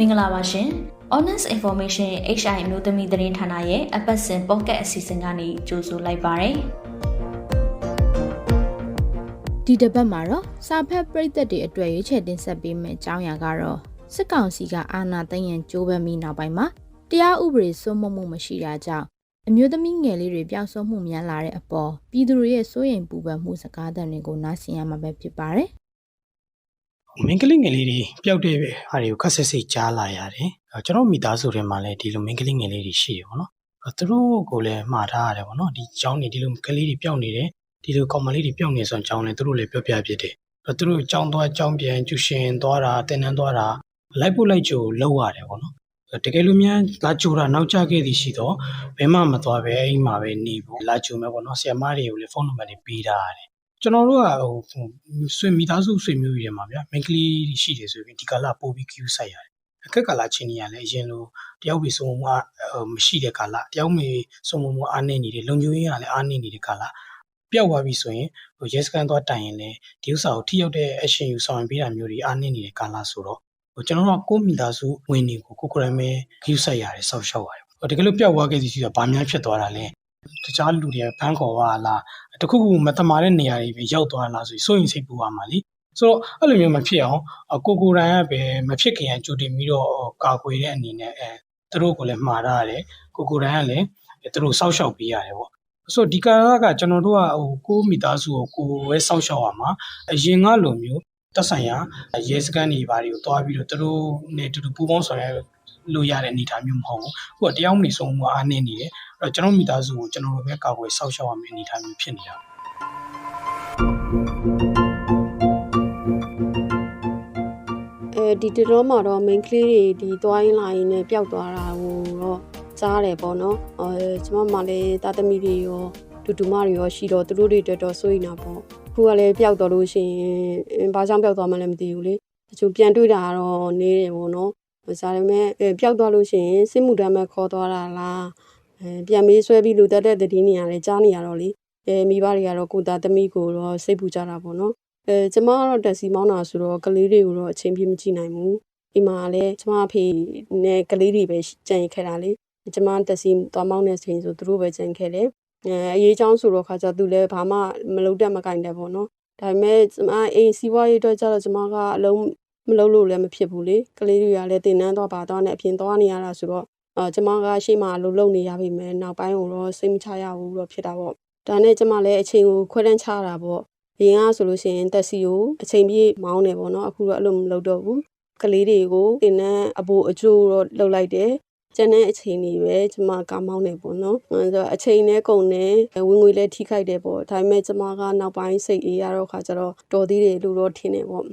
မင်္ဂလာပါရှင် Honest Information HI အမျိုးသမီးသတင်းဌာနရဲ့အပတ်စဉ်ပေါ့ကတ်အစီအစဉ်ကနေကြိုဆိုလိုက်ပါရစေဒီတစ်ပတ်မှာတော့စာဖက်ပရိသတ်တွေအတွက်ရွေးချယ်တင်ဆက်ပေးမယ့်အကြောင်းအရာကတော့စစ်ကောင်စီကအာဏာသိမ်းရန်ကြိုးပမ်းပြီးနောက်ပိုင်းမှာတရားဥပဒေစိုးမိုးမှုမရှိတာကြောင့်အမျိုးသမီးငယ်လေးတွေပျောက်ဆုံးမှုများလာတဲ့အပေါ်ပြည်သူတွေရဲ့စိုးရိမ်ပူပန်မှုစကားသံတွေကိုနားဆင်ရမှာပဲဖြစ်ပါတယ် မင်းကလေးငယ်လေးတွေပျောက်တဲ့ဟာတွေကိုခက်ဆက်စိတ်ကြားလာရတယ်။ကျွန်တော်မိသားစုထဲမှာလည်းဒီလိုမင်းကလေးငယ်လေးတွေရှိတယ်ပေါ့နော်။သူတို့ကိုလည်းမှားထားရတယ်ပေါ့နော်။ဒီเจ้าနေဒီလိုကလေးတွေပျောက်နေတယ်။ဒီလိုကောင်မလေးတွေပျောက်နေဆိုတော့เจ้าလည်းသူတို့လည်းပြောပြဖြစ်တယ်။သူတို့เจ้าသွားเจ้าပြန်ကျူရှင်သွားတာတင်နန်းသွားတာလိုက်ဖို့လိုက်ကြိုလောက်ရတယ်ပေါ့နော်။တကယ်လို့များလာကြိုတာနောက်ကျခဲ့သည်ရှိတော့ဘယ်မှမသွားပဲအိမ်မှာပဲနေဖို့လာကြိုမယ်ပေါ့နော်။ဆရာမတွေကိုလည်းဖုန်းနံပါတ်တွေပေးထားရတယ်။ ကျွန်တော်တို့ကဟိုဆွေမိသားစုဆွေမျိုးတွေမှာဗျာမိန်းကလေးရှိတယ်ဆိုရင်ဒီကာလပို့ပြီး queue ဆိုင်ရတယ်အခက်ကာလချင်းနေရလဲအရင်လိုတယောက်ပြီးစုံမှုမရှိတဲ့ကာလတယောက်မေစုံမှုအားနေနေတယ်လုံခြုံရေးကလည်းအားနေနေတဲ့ကာလပျောက်သွားပြီဆိုရင်ဟိုရဲစခန်းသွားတိုင်ရင်လည်းဒီဥစ္စာကိုထိရောက်တဲ့ action ယူဆောင်ပေးတာမျိုးတွေအားနေနေတဲ့ကာလဆိုတော့ဟိုကျွန်တော်တို့ကကိုမိသားစုဝင်တွေကိုကိုကိုရမဲ queue ဆိုင်ရတယ်စောက်ရှောက်ရတယ်တကယ်လို့ပျောက်သွားခဲ့သည်ရှိတော့ဗာများဖြစ်သွားတာလဲတခြားလူတွေဖမ်းခေါ်သွားလား တခုခုမတမာတဲ့နေရာတွေပဲရောက်သွားလားဆိုရင်စိုးရင်စိတ်ပူရမှာလीဆိုတော့အဲ့လိုမျိုးမဖြစ်အောင်ကိုကိုရိုင်းကပဲမဖြစ်ခင်ကြိုတင်ပြီးတော့ကာကွယ်တဲ့အနေနဲ့အဲသူတို့ကိုလည်းမှားထားရတယ်ကိုကိုရိုင်းကလည်းသူတို့စောက်ရှောက်ပေးရတယ်ပေါ့ဆိုတော့ဒီကာလကကျွန်တော်တို့ကဟိုကိုမိသားစုကိုကိုပဲစောက်ရှောက်ရမှာအရင်ကလိုမျိုးတက်ဆိုင်ရာရဲစခန်းတွေဘာတွေကိုတွားပြီးတော့သူတို့နဲ့တူတူပူးပေါင်းဆောင်ရွက်လို့ရတဲ့အနေအထားမျိုးမဟုတ်ဘူး။ကိုကတရားမနေဆုံးမှုအားနည်းနေတယ်။ အဲ့တော့ကျွန်တော်မိသားစုကိုကျွန်တော်တို့ပဲကာကွယ်စောင့်ရှောက်ရမယ့်အနေအထားမျိုးဖြစ်နေတာ။အဲဒီတတော်မှာတော့ main ကလေးတွေဒီသွားရင်းလာရင်းနဲ့ပျောက်သွားတာကိုတော့ကြားတယ်ပေါ့နော်အဲကျမမှလည်းတာသမီတွေရောတူတူမတွေရောရှိတော့သူတို့တွေတော်တော်စိုးရိမ်တာပေါ့ခုကလည်းပျောက်တော့လို့ရှိရင်ဘာကြောင့်ပျောက်သွားမှလည်းမသိဘူးလေတချို့ပြန်တွေ့တာတော့နေတယ်ပေါ့နော်ဒါပေမဲ့ပျောက်သွားလို့ရှိရင်စစ်မှုတမ်းမဲ့ခေါ်သွားတာလား အဲပြန်မေးဆွဲပြီးလူတက်တဲ့တည်င်းနေရတယ်ကြားနေရတော့လေအဲမိဘတွေကတော့ကိုသားသမီးကိုတော့စိတ်ပူကြတာပေါ့နော်အဲကျမကတော့တက်စီမောင်းတာဆိုတော့ကလေးတွေကိုတော့အချင်းပြမကြည့်နိုင်ဘူးဒီမှာလည်းကျမအဖေနဲ့ကလေးတွေပဲကြံ့ခဲ့တာလေကျမတက်စီသွားမောင်းတဲ့ချိန်ဆိုသူတို့ပဲကြံ့ခဲ့တယ်အဲအရေးချောင်းဆိုတော့ခါကျသူလည်းဘာမှမလုပ်တတ်မကင်တယ်ပေါ့နော်ဒါပေမဲ့ကျမအိမ်စီးပွားရေးအတွက်ကျတော့ကျမကအလုံးမလုပ်လို့လည်းမဖြစ်ဘူးလေကလေးတွေကလည်းတင်နန်းတော့ပါတော့နဲ့အပြင်သွားနေရတာဆိုတော့ အာကျမကရှေ့မှာလှုပ်လှုပ်နေရပြီမယ်နောက်ပိုင်းတော့စိတ်မချရဘူးတော့ဖြစ်တာပေါ့ဒါနဲ့ကျမလည်းအချိန်ကိုခွဲတန်းချတာပေါ့အရင်ကဆိုလို့ရှိရင်တက်စီကိုအချိန်ပြည့်မောင်းတယ်ပေါ့နော်အခုတော့အဲ့လိုမလုပ်တော့ဘူးကလေးတွေကိုတင်နန်းအပိုအကျိုးတော့လှုပ်လိုက်တယ်ကျန်တဲ့အချိန်တွေပဲကျမကမောင်းနေပေါ့နော်အဲဆိုအချိန်နဲ့ကုန်နေဝင်ငွေလည်းထိခိုက်တယ်ပေါ့ဒါပေမဲ့ကျမကနောက်ပိုင်းစိတ်အေးရတော့ခါကျတော့တော်သေးတယ်လို့တော့ထင်တယ်ပေါ့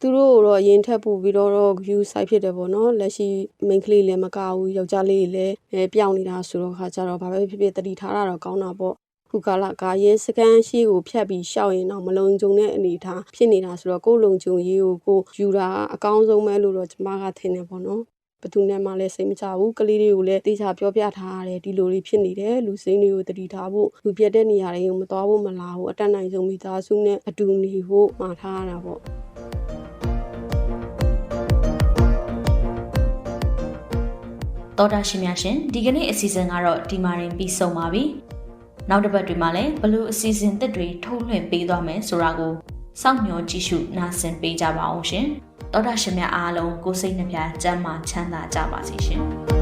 သူတို့တော့ရင်ထက်ပို့ပြီးတော့ view site ဖြစ်တယ်ပေါ့နော်လက်ရှိ main ကလေးလည်းမကဘူးယောက်ျားလေးလည်းပျောက်နေတာဆိုတော့ခါကျတော့ဘာပဲဖြစ်ဖြစ်တတိထားတာတော့ကောင်းတာပေါ့ခုကာလကရဲစကန်ရှိကိုဖြတ်ပြီးရှောက်ရင်တော့မလုံခြုံတဲ့အနေအထားဖြစ်နေတာဆိုတော့ကိုယ်လုံခြုံရေးကိုကိုယူတာအကောင်းဆုံးပဲလို့တော့ကျမကထင်တယ်ပေါ့နော်ဘသူနဲ့မှလည်းစိတ်မချဘူးကလေးတွေကိုလည်းတေချာပြောပြထားရတယ်ဒီလိုလေးဖြစ်နေတယ်လူစိမ်းတွေကိုတတိထားဖို့လူပြတ်တဲ့နေရာတွေကိုမသွားဖို့မလာဘူးအတက်နိုင်ဆုံးမိသားစုနဲ့အတူနေဖို့မှာထားရတာပေါ့ တော်တာရှင်များရှင်ဒီကနေ့အစီအစဉ်ကတော့ဒီမှာရင်ပြီးဆုံးပါပြီနောက်တစ်ပတ်တွေမှာလည်းဘလို့အစီအစဉ်သစ်တွေထုတ်လွှင့်ပေးသွားမယ်ဆိုတာကိုစောင့်မျှော်ကြည့်ရှုနားဆင်ပေးကြပါအောင်ရှင်တော်တာရှင်များအားလုံးကိုစိတ်နှပြကျန်းမာချမ်းသာကြပါစေရှင်